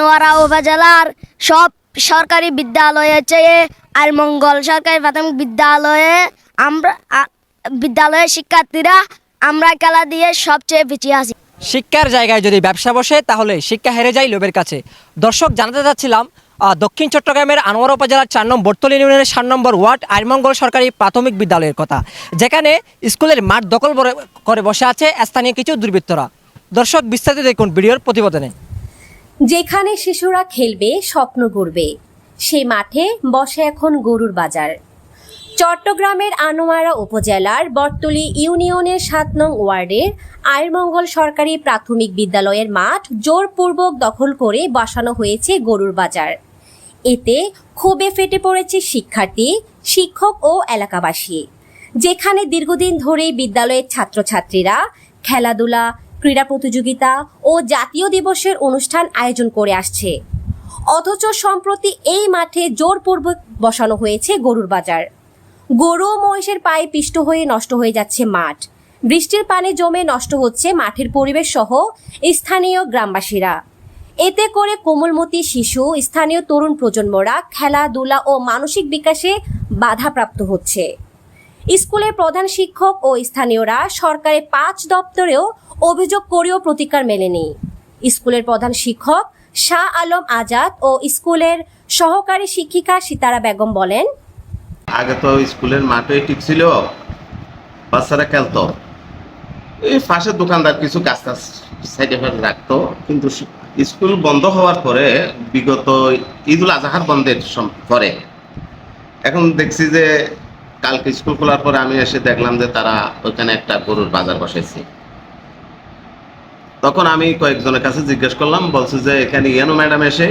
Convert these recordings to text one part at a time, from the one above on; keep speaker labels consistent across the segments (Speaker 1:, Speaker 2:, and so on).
Speaker 1: আনোয়ারা উপজেলার সব সরকারি বিদ্যালয়ের চেয়ে আলমঙ্গল সরকারি প্রাথমিক বিদ্যালয়ে আমরা বিদ্যালয়ের শিক্ষার্থীরা আমরা খেলা দিয়ে সবচেয়ে পিছিয়ে আছি।
Speaker 2: শিক্ষার জায়গায় যদি ব্যবসা বসে, তাহলে শিক্ষা হেরে যায় লোভের কাছে। দর্শক, জানাতে চাচ্ছিলাম দক্ষিণ চট্টগ্রামের আনোয়ার উপজেলার চার নম্বর বর্তলি ইউনিয়নের সাত নম্বর ওয়ার্ড আইরমঙ্গল সরকারি প্রাথমিক বিদ্যালয়ের কথা, যেখানে স্কুলের মাঠ দখল করে বসে আছে স্থানীয় কিছু দুর্বৃত্তরা। দর্শক, বিস্তারিত দেখুন ভিডিওর প্রতিবেদনে।
Speaker 3: যেখানে শিশুরা খেলবে, স্বপ্ন গড়বে। সে মাঠে বসে এখন গরুর বাজার। চট্টগ্রামের আনোয়ারা উপজেলার বটতলী ইউনিয়নের সাত নং ওয়ার্ডের আয়রমঙ্গল সরকারি প্রাথমিক বিদ্যালয়ের মাঠ জোরপূর্বক দখল করে বসানো হয়েছে গরুর বাজার। এতে ক্ষোভে ফেটে পড়েছে শিক্ষার্থী, শিক্ষক ও এলাকাবাসী। যেখানে দীর্ঘদিন ধরেই বিদ্যালয়ের ছাত্রছাত্রীরা খেলাধুলা ক্রীড়া প্রতিযোগিতা ও জাতীয় দিবসের অনুষ্ঠান আয়োজন করে আসছে। অথচ সম্প্রতি এই মাঠে জোরপূর্বক বসানো হয়েছে গরুর বাজার। গরু মহিষের পায়ে পিষ্ট হয়ে নষ্ট হয়ে যাচ্ছে মাঠ। বৃষ্টির পানি জমে নষ্ট হচ্ছে মাঠের পরিবেশ সহ স্থানীয় গ্রামবাসীরা। এতে করে কোমলমতি শিশু, স্থানীয় তরুণ প্রজন্মরা খেলাধুলা ও মানসিক বিকাশে বাধাপ্রাপ্ত হচ্ছে। স্কুলের প্রধান শিক্ষক ও স্থানীয়রা সরকারের পাঁচ দপ্তরেও অভিযোগ করেও প্রতিকার মেলেনি। স্কুলের প্রধান শিক্ষক শাহ আলম আজাদ ও স্কুলের সহকারী শিক্ষিকা সিতারা বেগম বলেন,
Speaker 4: আগে তো স্কুলের মাঠে ঠিক ছিল, বাচ্চারা খেলতো। এই পাশের দোকানদার কিছু গাছ টাছ সাইডে ফাইডে রাখতো, কিন্তু স্কুল বন্ধ হওয়ার পরে বিগত ঈদুল আজহার বন্ধের পরে। এখন দেখছি যে কালকে স্কুল খোলার পরে আমি এসে দেখলাম যে তারা ওইখানে একটা গরুর বাজার বসাইছে। তখন আমি কয়েকজনের কাছে জিজ্ঞেস করলাম, বলছে যে এখানে ইয়ানো ম্যাডাম এসে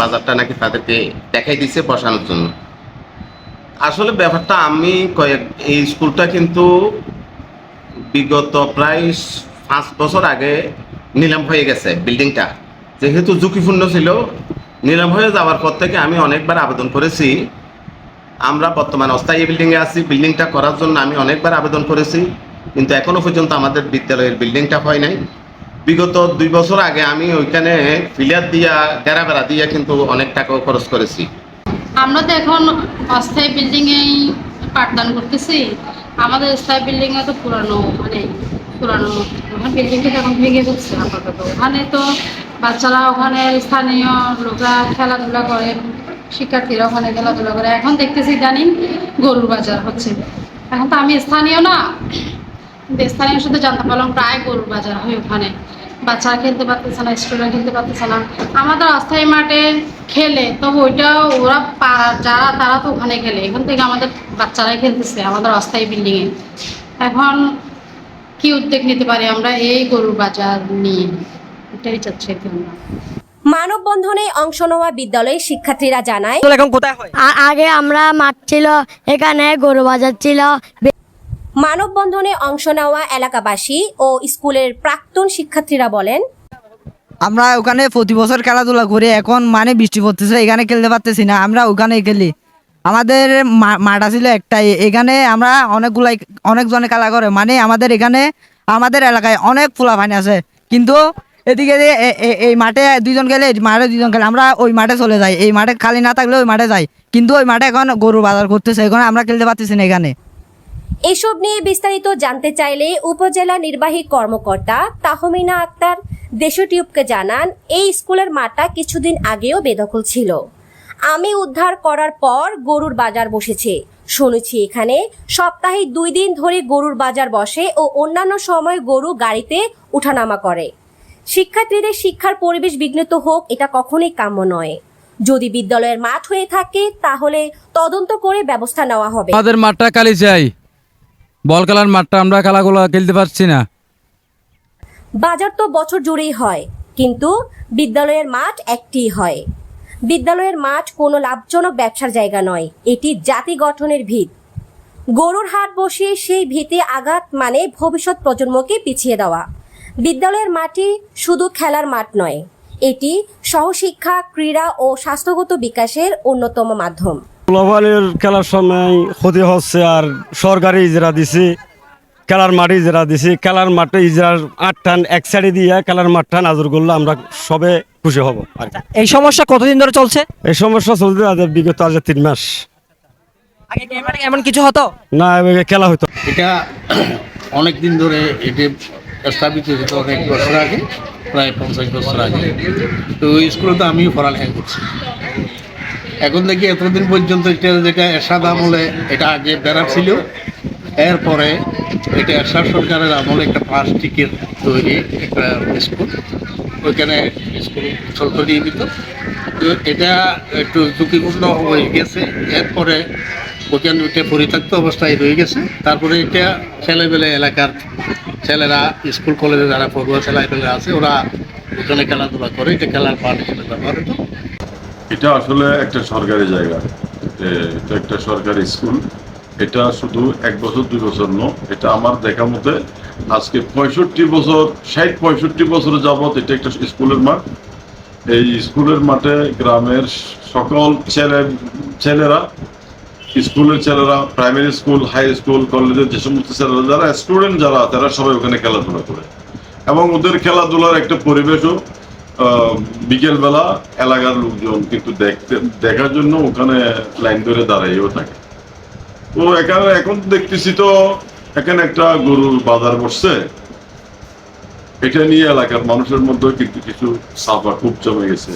Speaker 4: বাজারটা নাকি তাদেরকে দেখাই দিছে বসানোর জন্য। আসলে ব্যাপারটা আমি কয়েক, এই স্কুলটা কিন্তু বিগত প্রায় পাঁচ বছর আগে নিলাম হয়ে গেছে বিল্ডিংটা যেহেতু ঝুঁকিপূর্ণ ছিল, নিলাম হয়ে যাওয়ার পর থেকে আমি অনেকবার আবেদন করেছি আমরা বর্তমানে অস্থায়ী বিল্ডিংয়ে আছি। বিল্ডিংটা করার জন্য আমি অনেকবার আবেদন করেছি, কিন্তু এখনও পর্যন্ত আমাদের বিদ্যালয়ের বিল্ডিংটা হয় নাই। বিগত দুই বছর আগে আমি ওইখানে ফিলিয়ার দিয়া গেরা বেড়া দিয়ে কিন্তু অনেক টাকাও খরচ করেছি।
Speaker 5: আমরা তো এখন অস্থায়ী বিল্ডিংয়েই পাঠদান করতেছি। আমাদের স্থায়ী বিল্ডিংয়ে তো পুরানো মানে পুরানো ওখানে বিল্ডিংটা এখন ভেঙে যাচ্ছে আপাতত। ওখানে তো বাচ্চারা, ওখানে স্থানীয় লোকরা খেলাধুলা করে শিক্ষার্থীরা ওখানে খেলাধুলা করে। এখন দেখতেছি ইদানিং গরুর বাজার হচ্ছে। এখন তো আমি স্থানীয় না। স্থানীয় শুধু জানতে পারলাম প্রায় গরুর বাজার হয় ওখানে। বাচ্চারা খেলতে পারতেছে না স্টুডেন্ট খেলতে পারতেছে না। আমাদের অস্থায়ী মাঠে খেলে তবে ওইটা ওরা যারা, তারা তো ওখানে খেলে। এখান থেকে আমাদের বাচ্চারাই খেলতেছে, আমাদের অস্থায়ী বিল্ডিংয়ে। এখন কি উদ্যোগ নিতে পারি আমরা এই গরুর বাজার নিয়ে? এটাই চাচ্ছি আমরা।
Speaker 3: মানববন্ধনে অংশ নেওয়া বিদ্যালয়ের শিক্ষার্থীরা জানায়
Speaker 2: এখন কোথায় হয়?
Speaker 1: আগে আমরা মাঠ ছিল এখানে গরু বাজার ছিল।
Speaker 3: মানববন্ধনে অংশ নেওয়া এলাকাবাসী ও স্কুলের প্রাক্তন শিক্ষার্থীরা বলেন
Speaker 6: আমরা ওখানে প্রতি বছর খেলাধুলা করি এখন মানে বৃষ্টি পড়তেছে এখানে খেলতে পারতেছি না আমরা ওখানে খেলি। আমাদের মা- মাঠ ছিল একটাই এখানে আমরা অনেকগুলাই অনেকজনে খেলা করে মানে আমাদের এখানে আমাদের এলাকায় অনেক ফুলাফানি আছে। কিন্তু এদিকে এই মাঠে দুইজন গেলে মাঠে দুইজন গেলে, আমরা ওই মাঠে চলে যাই। এই মাঠে খালি না থাকলে ওই মাঠে যাই। কিন্তু ওই মাঠে এখন গরু বাজার করতেছে, এখন আমরা খেলতে পারতেছি না এখানে।
Speaker 3: এসব নিয়ে বিস্তারিত জানতে চাইলে উপজেলা নির্বাহী কর্মকর্তা তাহমিনা আক্তার দেশটিউবকে জানান, এই স্কুলের মাঠটা কিছুদিন আগেও বেদখল ছিল। আমি উদ্ধার করার পর গরুর বাজার বসেছে। শুনেছি এখানে সপ্তাহে দুই দিন ধরে গরুর বাজার বসে ও অন্যান্য সময় গরু গাড়িতে উঠানামা করে। শিক্ষার্থীদের শিক্ষার পরিবেশ বিঘ্নিত হোক এটা কখনোই কাম্য নয়। যদি বিদ্যালয়ের মাঠ হয়ে থাকে তাহলে তদন্ত করে ব্যবস্থা নেওয়া হবে।
Speaker 7: আমাদের মাঠটা খালি চাই। বল খেলার মাঠটা আমরা খেলাগুলো খেলতে পারছি না।
Speaker 3: বাজার তো বছর জুড়েই হয় কিন্তু বিদ্যালয়ের মাঠ একটিই হয়। বিদ্যালয়ের মাঠ কোনো লাভজনক ব্যবসার জায়গা নয় এটি জাতি গঠনের ভিত। গরুর হাট বসিয়ে সেই ভিতে আঘাত মানে ভবিষ্যৎ প্রজন্মকে পিছিয়ে দেওয়া। বিদ্যালয়ের মাটি শুধু খেলার মাঠ নয় এটি সহশিক্ষা ক্রীড়া ও স্বাস্থ্যগত বিকাশের অন্যতম মাধ্যম।
Speaker 8: গ্লোবালের খেলার সময় ক্ষতি হচ্ছে আর সরকারি ইজরা দিছে খেলার মাঠে ইজরা দিছি খেলার মাঠে ইজরার আটটান এক সাইডে দিয়ে খেলার মাঠটা নাজর করলে আমরা সবে খুশি হব
Speaker 2: এই সমস্যা কতদিন ধরে চলছে?
Speaker 8: এই সমস্যা চলতে আজ বিগত আজ তিন মাস।
Speaker 2: আগে কি এমন- এমন কিছু হতো?
Speaker 8: না খেলা হতো
Speaker 9: এটা অনেক দিন ধরে এটি স্থাপিত হয়েছে অনেক বছর আগে, প্রায় পঞ্চাশ বছর আগে। তো ওই স্কুলে তো আমিও পড়ালেখা করছি। এখন দেখি এতদিন পর্যন্ত এটা যেটা এরশাদ আমলে এটা আগে বেড়া ছিল, এরপরে এটা এরশাদ সরকারের আমলে একটা প্লাস্টিকের তৈরি একটা স্কুল, ওইখানে স্কুল চলতো নিয়মিত তো এটা একটু ঝুঁকিপূর্ণ হয়ে গেছে, এরপরে ওখানে পরিত্যক্ত অবস্থায় রয়ে গেছে। তারপরে এটা ছেলেবেলে এলাকার ছেলেরা স্কুল, কলেজে যারা পড়ুয়া ছেলেপেলে আছে, ওরা ওখানে খেলাধুলা করে। এটা খেলার পাঠ হিসেবে ব্যবহার হতো
Speaker 10: এটা আসলে একটা সরকারি জায়গা। এটা একটা সরকারি স্কুল। এটা শুধু এক বছর, দুই বছর ন। এটা আমার দেখা মতে আজকে পঁয়ষট্টি বছর, ষাট, পঁয়ষট্টি বছর যাবত এটা একটা স্কুলের মাঠ। এই স্কুলের মাঠে গ্রামের সকল ছেলে, ছেলেরা স্কুলের ছেলেরা প্রাইমারি স্কুল হাই স্কুল কলেজের যে সমস্ত ছেলেরা, যারা স্টুডেন্ট যারা, তারা সবাই ওখানে খেলাধুলা করে। এবং ওদের খেলাধুলার একটা পরিবেশও বিকেলবেলা এলাকার লোকজন কিন্তু দেখতে, দেখার জন্য ওখানে লাইন ধরে দাঁড়াইও থাকে। তো এখানে এখন দেখতেছি তো, এখানে একটা গরুর বাজার বসছে। এটা নিয়ে এলাকার মানুষের মধ্যে কিন্তু কিছু সাফা খুব জমে গেছে।